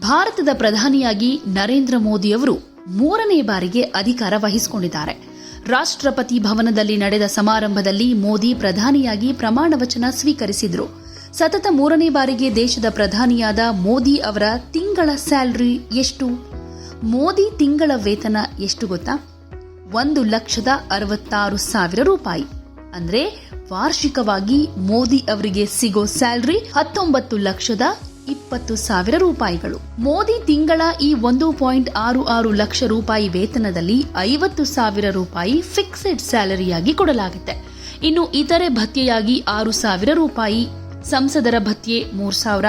ಭಾರತದ ಪ್ರಧಾನಿಯಾಗಿ ನರೇಂದ್ರ ಮೋದಿಯವರು ಮೂರನೇ ಬಾರಿಗೆ ಅಧಿಕಾರ ವಹಿಸಿಕೊಂಡಿದ್ದಾರೆ. ರಾಷ್ಟ್ರಪತಿ ಭವನದಲ್ಲಿ ನಡೆದ ಸಮಾರಂಭದಲ್ಲಿ ಮೋದಿ ಪ್ರಧಾನಿಯಾಗಿ ಪ್ರಮಾಣ ವಚನ ಸ್ವೀಕರಿಸಿದ್ರು. ಸತತ ಮೂರನೇ ಬಾರಿಗೆ ದೇಶದ ಪ್ರಧಾನಿಯಾದ ಮೋದಿ ಅವರ ತಿಂಗಳ ಸ್ಯಾಲರಿ ಎಷ್ಟು? ಮೋದಿ ತಿಂಗಳ ವೇತನ ಎಷ್ಟು ಗೊತ್ತಾ? ಒಂದು ಲಕ್ಷದ ಅರವತ್ತಾರು ಸಾವಿರ ರೂಪಾಯಿ. ಅಂದ್ರೆ ವಾರ್ಷಿಕವಾಗಿ ಮೋದಿ ಅವರಿಗೆ ಸಿಗೋ ಸ್ಯಾಲರಿ ಹತ್ತೊಂಬತ್ತು ಲಕ್ಷದ ಇಪ್ಪತ್ತು ಸಾವಿರ ರೂಪಾಯಿಗಳು. ಮೋದಿ ತಿಂಗಳ ಈ ಒಂದು ಪಾಯಿಂಟ್ ಆರು ಆರು ಲಕ್ಷ ರೂಪಾಯಿ ವೇತನದಲ್ಲಿ ಐವತ್ತು ಸಾವಿರ ರೂಪಾಯಿ ಫಿಕ್ಸೆಡ್ ಸ್ಯಾಲರಿಯಾಗಿ ಕೊಡಲಾಗುತ್ತೆ. ಇನ್ನು ಇತರೆ ಭತ್ಯೆಯಾಗಿ ಆರು ಸಾವಿರ ರೂಪಾಯಿ. ಸಂಸದರ ಭತ್ಯೆ ಮೂರು ಸಾವಿರ.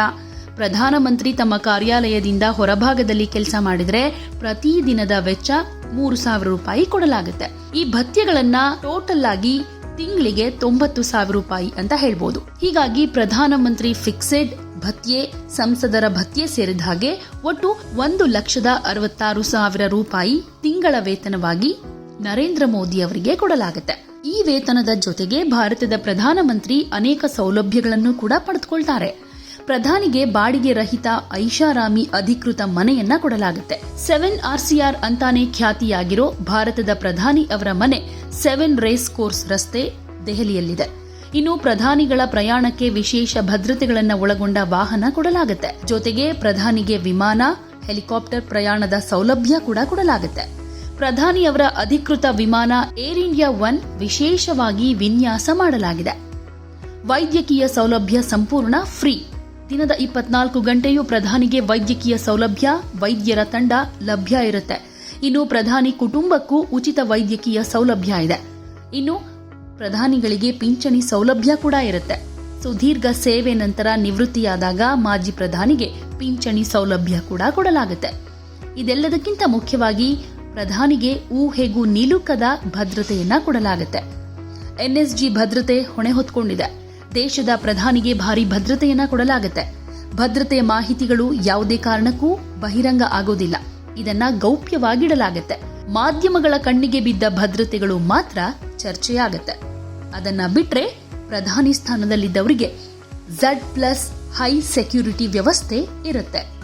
ಪ್ರಧಾನಮಂತ್ರಿ ತಮ್ಮ ಕಾರ್ಯಾಲಯದಿಂದ ಹೊರಭಾಗದಲ್ಲಿ ಕೆಲಸ ಮಾಡಿದರೆ ಪ್ರತಿ ದಿನದ ವೆಚ್ಚ ಮೂರು ಸಾವಿರ ರೂಪಾಯಿ ಕೊಡಲಾಗುತ್ತೆ. ಈ ಭತ್ಯೆಗಳನ್ನ ಟೋಟಲ್ ಆಗಿ ತಿಂಗಳಿಗೆ ತೊಂಬತ್ತು ಸಾವಿರ ರೂಪಾಯಿ ಅಂತ ಹೇಳ್ಬೋದು. ಹೀಗಾಗಿ ಪ್ರಧಾನಮಂತ್ರಿ ಫಿಕ್ಸೆಡ್ ಭತ್ಯೆ, ಸಂಸದರ ಭತ್ಯೆ ಸೇರಿದ ಹಾಗೆ ಒಟ್ಟು ಒಂದು ಲಕ್ಷದ ಅರವತ್ತಾರು ಸಾವಿರ ರೂಪಾಯಿ ತಿಂಗಳ ವೇತನವಾಗಿ ನರೇಂದ್ರ ಮೋದಿ ಅವರಿಗೆ ಕೊಡಲಾಗುತ್ತೆ. ಈ ವೇತನದ ಜೊತೆಗೆ ಭಾರತದ ಪ್ರಧಾನಮಂತ್ರಿ ಅನೇಕ ಸೌಲಭ್ಯಗಳನ್ನು ಕೂಡ ಪಡೆದುಕೊಳ್ತಾರೆ. ಪ್ರಧಾನಿಗೆ ಬಾಡಿಗೆ ರಹಿತ ಐಷಾರಾಮಿ ಅಧಿಕೃತ ಮನೆಯನ್ನ ಕೊಡಲಾಗುತ್ತೆ. ಸೆವೆನ್ ಆರ್ಸಿಆರ್ ಅಂತಾನೆ ಖ್ಯಾತಿಯಾಗಿರೋ ಭಾರತದ ಪ್ರಧಾನಿ ಅವರ ಮನೆ ಸೆವೆನ್ ರೇಸ್ ಕೋರ್ಸ್ ರಸ್ತೆ ದೆಹಲಿಯಲ್ಲಿದೆ. ಇನ್ನು ಪ್ರಧಾನಿಗಳ ಪ್ರಯಾಣಕ್ಕೆ ವಿಶೇಷ ಭದ್ರತೆಗಳನ್ನು ಒಳಗೊಂಡ ವಾಹನ ಕೊಡಲಾಗುತ್ತೆ. ಜೊತೆಗೆ ಪ್ರಧಾನಿಗೆ ವಿಮಾನ, ಹೆಲಿಕಾಪ್ಟರ್ ಪ್ರಯಾಣದ ಸೌಲಭ್ಯ ಕೂಡ ಕೊಡಲಾಗುತ್ತೆ. ಪ್ರಧಾನಿಯವರ ಅಧಿಕೃತ ವಿಮಾನ ಏರ್ ಇಂಡಿಯಾ ಒನ್ ವಿಶೇಷವಾಗಿ ವಿನ್ಯಾಸ ಮಾಡಲಾಗಿದೆ. ವೈದ್ಯಕೀಯ ಸೌಲಭ್ಯ ಸಂಪೂರ್ಣ ಫ್ರೀ. ದಿನದ ಇಪ್ಪತ್ನಾಲ್ಕು ಗಂಟೆಯೂ ಪ್ರಧಾನಿಗೆ ವೈದ್ಯಕೀಯ ಸೌಲಭ್ಯ, ವೈದ್ಯರ ತಂಡ ಲಭ್ಯ ಇರುತ್ತೆ. ಇನ್ನು ಪ್ರಧಾನಿ ಕುಟುಂಬಕ್ಕೂ ಉಚಿತ ವೈದ್ಯಕೀಯ ಸೌಲಭ್ಯ ಇದೆ. ಇನ್ನು ಪ್ರಧಾನಿಗಳಿಗೆ ಪಿಂಚಣಿ ಸೌಲಭ್ಯ ಕೂಡ ಇರುತ್ತೆ. ಸುದೀರ್ಘ ಸೇವೆ ನಂತರ ನಿವೃತ್ತಿಯಾದಾಗ ಮಾಜಿ ಪ್ರಧಾನಿಗೆ ಪಿಂಚಣಿ ಸೌಲಭ್ಯ ಕೂಡ ಕೊಡಲಾಗುತ್ತೆ. ಇದೆಲ್ಲದಕ್ಕಿಂತ ಮುಖ್ಯವಾಗಿ ಪ್ರಧಾನಿಗೆ ಊಹೆಗೂ ನಿಲುಕದ ಭದ್ರತೆಯನ್ನ ಕೊಡಲಾಗುತ್ತೆ. ಎನ್ಎಸ್ಜಿ ಭದ್ರತೆ ಹೊಣೆ ಹೊತ್ಕೊಂಡಿದೆ ದೇಶದ ಪ್ರಧಾನಿಗೆ ಭಾರಿ ಭದ್ರತೆಯನ್ನ ಕೊಡಲಾಗುತ್ತೆ. ಭದ್ರತೆಯ ಮಾಹಿತಿಗಳು ಯಾವುದೇ ಕಾರಣಕ್ಕೂ ಬಹಿರಂಗ ಆಗೋದಿಲ್ಲ. ಇದನ್ನ ಗೌಪ್ಯವಾಗಿಡಲಾಗುತ್ತೆ. ಮಾಧ್ಯಮಗಳ ಕಣ್ಣಿಗೆ ಬಿದ್ದ ಭದ್ರತೆಗಳು ಮಾತ್ರ ಚರ್ಚೆಯಾಗತ್ತೆ. ಅದನ್ನ ಬಿಟ್ರೆ ಪ್ರಧಾನಿ ಸ್ಥಾನದಲ್ಲಿದ್ದವರಿಗೆ ಝಡ್ ಪ್ಲಸ್ ಹೈ ಸೆಕ್ಯೂರಿಟಿ ವ್ಯವಸ್ಥೆ ಇರುತ್ತೆ.